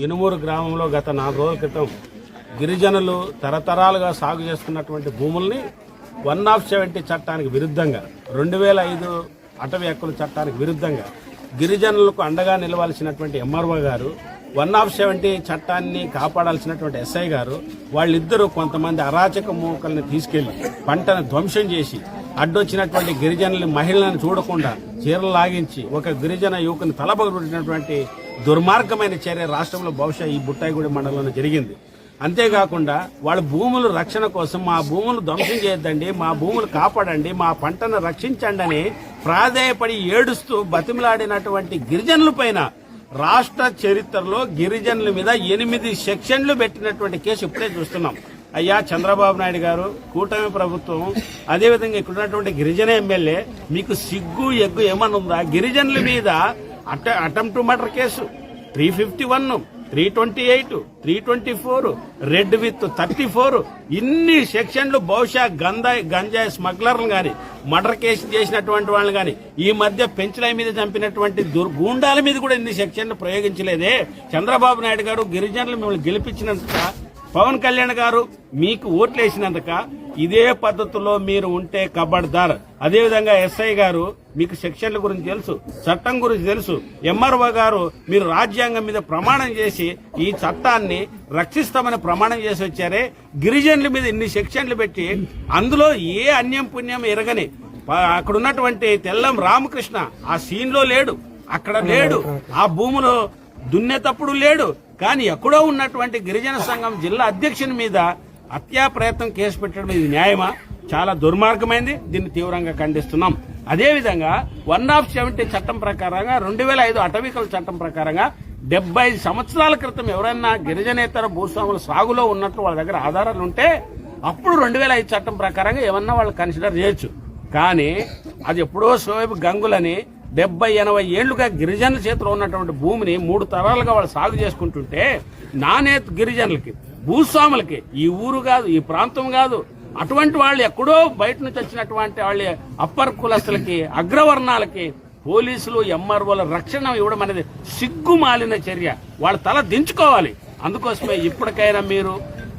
ఇనుమూరు గ్రామంలో గత నాలుగు రోజుల క్రితం గిరిజనులు తరతరాలుగా సాగు చేసుకున్నటువంటి భూముల్ని వన్ ఆఫ్ సెవెంటీ చట్టానికి విరుద్ధంగా రెండు వేల ఐదు అటవీ హక్కుల చట్టానికి విరుద్ధంగా గిరిజనులకు అండగా నిలవాల్సినటువంటి ఎంఆర్ఓ గారు వన్ ఆఫ్ సెవెంటీ చట్టాన్ని కాపాడాల్సినటువంటి ఎస్ఐ గారు వాళ్ళిద్దరూ కొంతమంది అరాచక మూకల్ని తీసుకెళ్ళి పంటను ధ్వంసం చేసి అడ్డొచ్చినటువంటి గిరిజనుల మహిళలను చూడకుండా చీరలు లాగించి ఒక గిరిజన యువకుని తలబగొట్టినటువంటి దుర్మార్గమైన చర్య రాష్ట్రంలో బహుశా ఈ బుట్టాయిగూడి మండలంలో జరిగింది. అంతేకాకుండా వాళ్ళ భూముల రక్షణ కోసం మా భూములు ధ్వంసం చేయొద్దండి మా భూములు కాపాడండి మా పంటను రక్షించండి అని ప్రాధేయపడి ఏడుస్తూ బతిమలాడినటువంటి గిరిజనుల పైన రాష్ట్ర చరిత్రలో గిరిజనుల మీద ఎనిమిది సెక్షన్లు పెట్టినటువంటి కేసు ఇప్పుడే చూస్తున్నాం. అయ్యా చంద్రబాబు నాయుడు గారు కూటమి ప్రభుత్వం అదేవిధంగా ఇక్కడ ఉన్నటువంటి గిరిజన ఎమ్మెల్యే మీకు సిగ్గు ఎగ్గు ఏమన్నా గిరిజనుల మీద అట attempt murder case. Three fifty one three twenty eight three twenty four read with thirty four. ఇన్ని సెక్షన్లు బహుశా గంజాయి గంజాయి స్మగ్లర్లు కానీ మర్డర్ కేసు చేసినటువంటి వాళ్ళని కానీ ఈ మధ్య పెంచులై మీద చంపినటువంటి దుర్గూండాల మీద కూడా ఇన్ని సెక్షన్లు ప్రయోగించలేదే. చంద్రబాబు నాయుడు గారు గిరిజనులు మిమ్మల్ని గెలిపించినందుక పవన్ కళ్యాణ్ గారు మీకు ఓట్లేసినందుక ఇదే పద్ధతిలో మీరు ఉంటే కబడ్దార్. అదేవిధంగా ఎస్ఐ గారు మీకు సెక్షన్ల గురించి తెలుసు చట్టం గురించి తెలుసు. ఎంఆర్ఓ గారు మీరు రాజ్యాంగం మీద ప్రమాణం చేసి ఈ చట్టాన్ని రక్షిస్తామని ప్రమాణం చేసి వచ్చారే. గిరిజనుల మీద ఇన్ని సెక్షన్లు పెట్టి అందులో ఏ అన్యం పుణ్యం ఎరగని. అక్కడ ఉన్నటువంటి తెల్లం రామకృష్ణ ఆ సీన్లో లేడు. అక్కడ లేడు. ఆ భూములో దున్నేటప్పుడు లేడు. కానీ ఎక్కడో ఉన్నటువంటి గిరిజన సంఘం జిల్లా అధ్యక్షుని మీద హత్యా ప్రయత్నం కేసు పెట్టడం ఇది న్యాయమా? చాలా దుర్మార్గమైంది. దీన్ని తీవ్రంగా ఖండిస్తున్నాం. అదేవిధంగా వన్ ఆఫ్ సెవెంటీ చట్టం ప్రకారంగా రెండు వేల ఐదు అటవికల చట్టం ప్రకారంగా డెబ్బై సంవత్సరాల క్రితం ఎవరైనా గిరిజనేతర భూస్వాముల సాగులో ఉన్నట్లు వాళ్ళ దగ్గర ఆధారాలు ఉంటే అప్పుడు రెండు వేల ఐదు చట్టం ప్రకారంగా ఏమన్నా వాళ్ళు కన్సిడర్ చేయొచ్చు. కానీ అది ఎప్పుడో సోయబ్ గంగులని డెబ్బై ఎనభై ఏళ్ళుగా గిరిజనుల చేతిలో ఉన్నటువంటి భూమిని మూడు తరాలుగా వాళ్ళు సాగు చేసుకుంటుంటే నానే గిరిజనులకి భూస్వాములకి ఈ ఊరు కాదు ఈ ప్రాంతం కాదు అటువంటి వాళ్ళు ఎక్కడో బయట నుంచి వచ్చినటువంటి వాళ్ళ అప్పర్ కులస్తులకి అగ్రవర్ణాలకి పోలీసులు ఎంఆర్ఓల రక్షణ ఇవ్వడం అనేది సిగ్గుమాలిన చర్య. వాళ్ళ తల దించుకోవాలి. అందుకోసమే ఇప్పటికైనా మీరు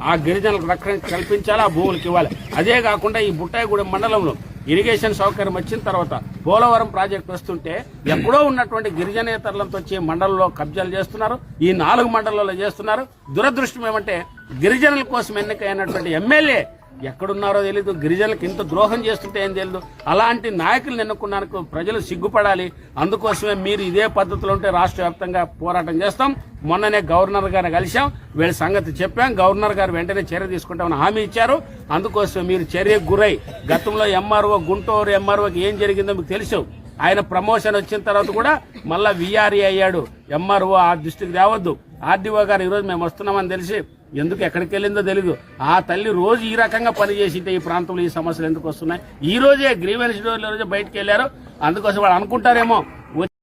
ఆ గిరిజనులకు రక్షణ కల్పించాలి ఆ భూములకు ఇవ్వాలి. అదే కాకుండా ఈ బుట్టాయిగూడెం మండలంలో ఇరిగేషన్ సౌకర్యం వచ్చిన తర్వాత పోలవరం ప్రాజెక్టు వస్తుంటే ఎప్పుడో ఉన్నటువంటి గిరిజనేతరులతో వచ్చి మండలంలో కబ్జాలు చేస్తున్నారు. ఈ నాలుగు మండలాల్లో చేస్తున్నారు. దురదృష్టం ఏమంటే గిరిజనుల కోసం ఎన్నికైనటువంటి ఎమ్మెల్యే ఎక్కడున్నారో తెలీదు. గిరిజనులకు ఇంత ద్రోహం చేస్తుంటే ఏం తెలియదు అలాంటి నాయకులను ఎన్నుకున్నానికి ప్రజలు సిగ్గుపడాలి. అందుకోసమే మీరు ఇదే పద్ధతిలో ఉంటే రాష్ట్ర వ్యాప్తంగా పోరాటం చేస్తాం. మొన్ననే గవర్నర్ గారిని కలిశాం. వీళ్ళ సంగతి చెప్పాం. గవర్నర్ గారు వెంటనే చర్య తీసుకుంటామని హామీ ఇచ్చారు. అందుకోసమే మీరు చర్యకు గురై గతంలో ఎంఆర్ఓ గుంటూరు ఎంఆర్ఓకి ఏం జరిగిందో మీకు తెలుసు. ఆయన ప్రమోషన్ వచ్చిన తర్వాత కూడా మళ్ళా విఆర్ఏ అయ్యాడు. ఎంఆర్ఓ ఆ దృష్టికి రావద్దు. ఆర్డీఓ గారు ఈరోజు మేము వస్తున్నామని తెలిసి ఎందుకు ఎక్కడికి వెళ్ళిందో తెలియదు ఆ తల్లి రోజు ఈ రకంగా పనిచేసింటే ఈ ప్రాంతంలో ఈ సమస్యలు ఎందుకు వస్తున్నాయి? ఈ రోజే గ్రీవెన్స్ రోజే బయటకు వెళ్ళారు. అందుకోసం వాళ్ళు అనుకుంటారేమో.